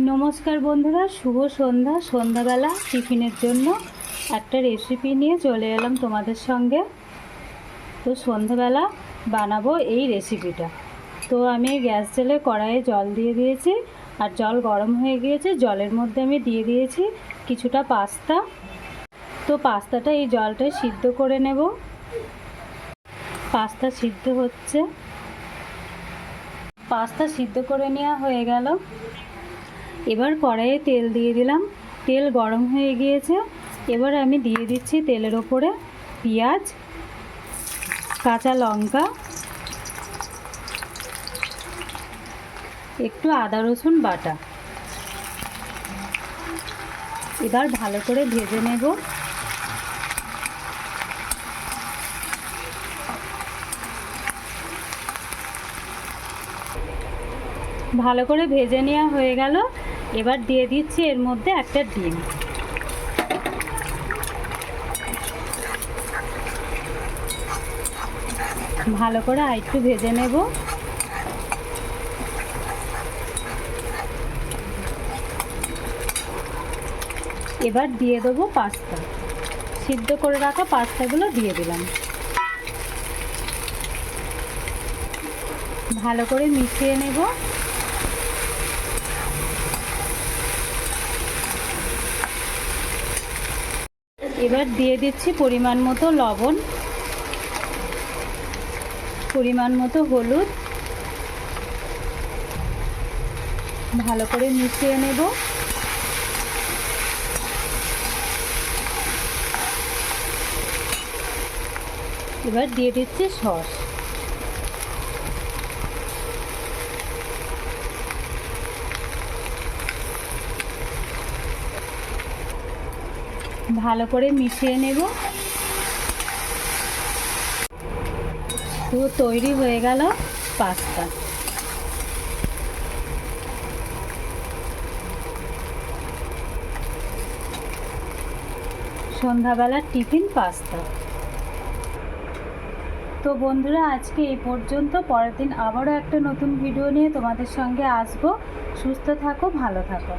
নমস্কার বন্ধুরা, শুভ সন্ধ্যা, সন্ধ্যাবেলা, টিফিনের জন্য একটা রেসিপি নিয়ে চলে এলাম তোমাদের সঙ্গে। তো সন্ধ্যাবেলা বানাবো এই রেসিপিটা তো আমি গ্যাস জেলে কড়াইয়ে জল দিয়ে দিয়েছি, আর জল গরম হয়ে গিয়েছে, জলের মধ্যে আমি দিয়ে দিয়েছি কিছুটা পাস্তা। তো পাস্তাটা এই জলটায় সিদ্ধ করে নেব। পাস্তা সিদ্ধ হচ্ছে। পাস্তা সিদ্ধ করে নেওয়া হয়ে গেল। এবার কড়াইয়ে তেল দিয়ে দিলাম। তেল গরম হয়ে গিয়েছে। এবার আমি দিয়ে দিচ্ছি তেলের ওপরে পেঁয়াজ, কাঁচা লঙ্কা, একটু আদা রসুন বাটা। এবার ভালো করে ভেজে নেব। ভালো করে ভেজে নেওয়া হয়ে গেল। এবার দিয়ে দিচ্ছি এর মধ্যে একটা ডিম। ভালো করে আরেকটু ভেজে নেব। এবার দিয়ে দেবো পাস্তা। সিদ্ধ করে রাখা পাস্তাগুলো দিয়ে দিলাম। ভালো করে মিশিয়ে নেব। এবার দিয়ে দিচ্ছি পরিমাণ মতো লবণ, পরিমাণ মতো হলুদ। ভালো করে মিশিয়ে নেব। এবার দিয়ে দিচ্ছি সস। ভালো করে মিশিয়ে নেব। তো তৈরি হয়ে গেল পাস্তা। সন্ধ্যাবেলার টিফিন পাস্তা। তো বন্ধুরা, আজকে এই পর্যন্ত। পরের দিন আবারও একটা নতুন ভিডিও নিয়ে তোমাদের সঙ্গে আসব। সুস্থ থাকো, ভালো থাকো।